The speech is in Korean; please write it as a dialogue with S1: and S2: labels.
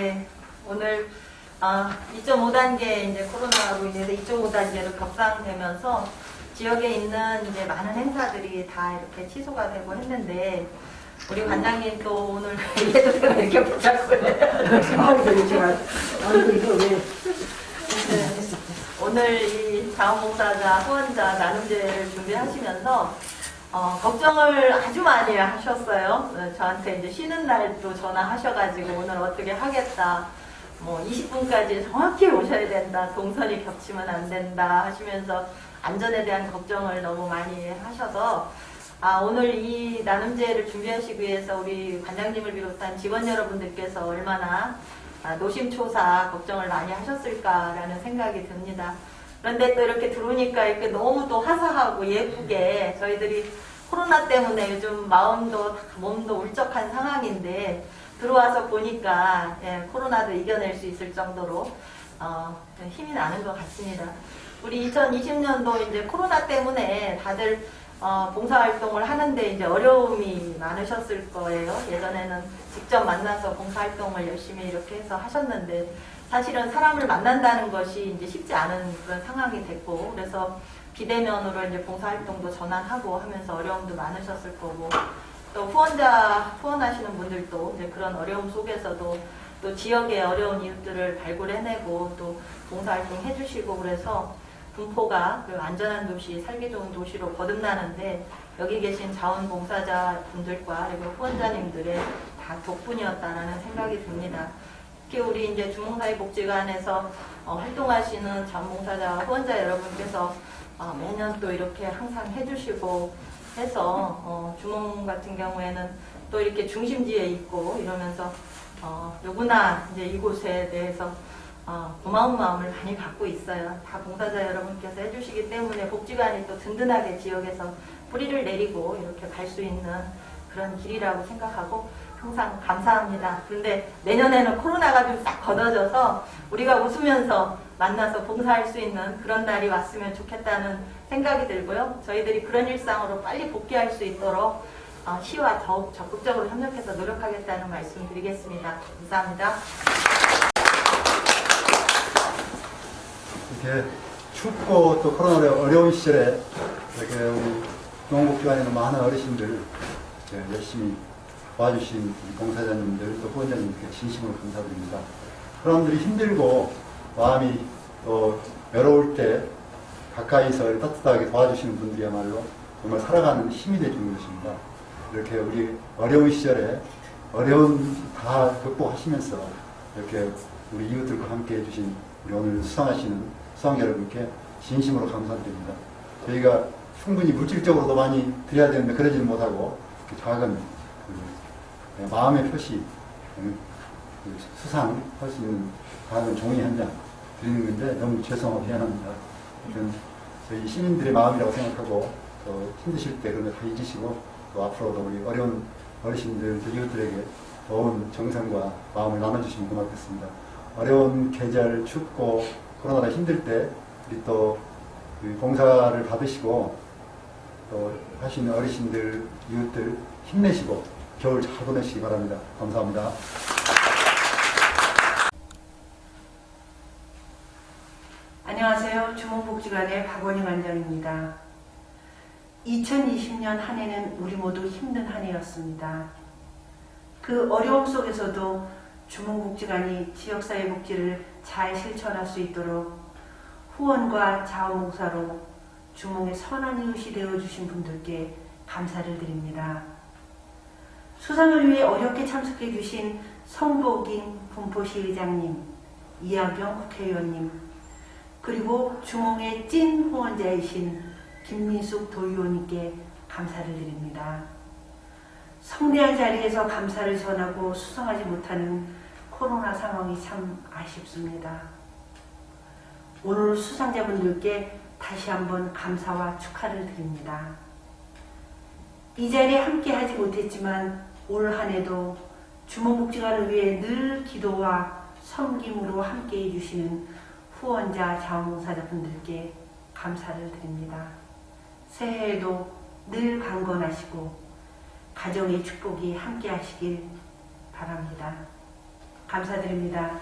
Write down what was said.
S1: 네, 오늘 아, 2.5단계 이제 코로나로 인해서 2.5단계로 격상되면서 지역에 있는 이제 많은 행사들이 다 이렇게 취소가 되고 했는데 우리 관장님 또 오늘 얘기해도 되고 이렇게 보자고
S2: 아이고 제가 아이고 이거 왜
S1: 네. 오늘 이 자원봉사자 후원자 나눔제를 준비하시면서 어, 걱정을 아주 많이 하셨어요. 어, 저한테 이제 쉬는 날도 전화하셔가지고 오늘 어떻게 하겠다. 뭐 20분까지 정확히 오셔야 된다. 동선이 겹치면 안 된다 하시면서 안전에 대한 걱정을 너무 많이 하셔서 아, 오늘 이 나눔제를 준비하시기 위해서 우리 관장님을 비롯한 직원 여러분들께서 얼마나 아, 노심초사 걱정을 많이 하셨을까라는 생각이 듭니다. 그런데 또 이렇게 들어오니까 이렇게 너무 또 화사하고 예쁘게 저희들이 코로나 때문에 요즘 마음도 몸도 울적한 상황인데 들어와서 보니까 예, 코로나도 이겨낼 수 있을 정도로 어, 힘이 나는 것 같습니다. 우리 2020년도 이제 코로나 때문에 다들 어, 봉사활동을 하는데 이제 어려움이 많으셨을 거예요. 예전에는 직접 만나서 봉사활동을 열심히 이렇게 해서 하셨는데 사실은 사람을 만난다는 것이 이제 쉽지 않은 그런 상황이 됐고 그래서 비대면으로 이제 봉사활동도 전환하고 하면서 어려움도 많으셨을 거고 또 후원자 후원하시는 분들도 이제 그런 어려움 속에서도 또 지역의 어려운 이웃들을 발굴해내고 또 봉사활동 해주시고 그래서 분포가 그 안전한 도시, 살기 좋은 도시로 거듭나는데 여기 계신 자원봉사자 분들과 그리고 후원자님들의 다 덕분이었다라는 생각이 듭니다. 특히 우리 이제 주몽사회복지관에서 어, 활동하시는 자원봉사자 후원자 여러분께서 어, 매년 또 이렇게 항상 해주시고 해서 어, 주몽 같은 경우에는 또 이렇게 중심지에 있고 이러면서 어, 누구나 이제 이곳에 대해서 어, 고마운 마음을 많이 갖고 있어요. 다 봉사자 여러분께서 해주시기 때문에 복지관이 또 든든하게 지역에서 뿌리를 내리고 이렇게 갈 수 있는 그런 길이라고 생각하고 항상 감사합니다. 그런데 내년에는 코로나가 좀 싹 걷어져서 우리가 웃으면서 만나서 봉사할 수 있는 그런 날이 왔으면 좋겠다는 생각이 들고요. 저희들이 그런 일상으로 빨리 복귀할 수 있도록 어, 시와 더욱 적극적으로 협력해서 노력하겠다는 말씀 드리겠습니다. 감사합니다.
S3: 이렇게 춥고 또 코로나로 어려운 시절에 이렇게 우리 중앙복지관에는 많은 어르신들 이렇게 열심히 도와주신 우리 봉사자님들 또 후원자님들께 진심으로 감사드립니다. 사람들이 힘들고 마음이 또 외로울 때 가까이서 따뜻하게 도와주시는 분들이야말로 정말 살아가는 힘이 되주는 것입니다. 이렇게 우리 어려운 시절에 어려운 다 극복하시면서 이렇게 우리 이웃들과 함께 해주신 오늘 수상하시는 수상 여러분께 진심으로 감사드립니다. 저희가 충분히 물질적으로도 많이 드려야 되는데 그러지는 못하고 그 작은 그 마음의 표시 그 수상할 수 있는 작은 종이 한 장 드리는 건데 너무 죄송하고 미안합니다. 하여튼 저희 시민들의 마음이라고 생각하고 또 힘드실 때 그런 거 다 잊으시고 또 앞으로도 우리 어려운 어르신들, 또 이웃들에게 좋은 정성과 마음을 나눠주시면 고맙겠습니다. 어려운 계절, 춥고 코로나가 힘들 때 우리 또그 봉사를 받으시고 또 하시는 어르신들, 이웃들 힘내시고 겨울 잘 보내시기 바랍니다. 감사합니다.
S2: 안녕하세요. 주몽복지관의 박원희 관장입니다. 2020년 한 해는 우리 모두 힘든 한 해였습니다. 그 어려움 속에서도 주몽복지관이 지역사회 복지를 잘 실천할 수 있도록 후원과 자원봉사로 주몽의 선한 이웃이 되어주신 분들께 감사를 드립니다. 수상을 위해 어렵게 참석해 주신 성복인 분포시 의장님, 이하경 국회의원님, 그리고 주몽의 찐 후원자이신 김민숙 도의원님께 감사를 드립니다. 성대한 자리에서 감사를 전하고 수상하지 못하는 코로나 상황이 참 아쉽습니다. 오늘 수상자분들께 다시 한번 감사와 축하를 드립니다. 이 자리에 함께 하지 못했지만 올 한 해도 주몽복지관을 위해 늘 기도와 섬김으로 함께 해주시는 후원자 자원봉사자분들께 감사를 드립니다. 새해에도 늘 강건하시고 가정의 축복이 함께 하시길 바랍니다. 감사드립니다.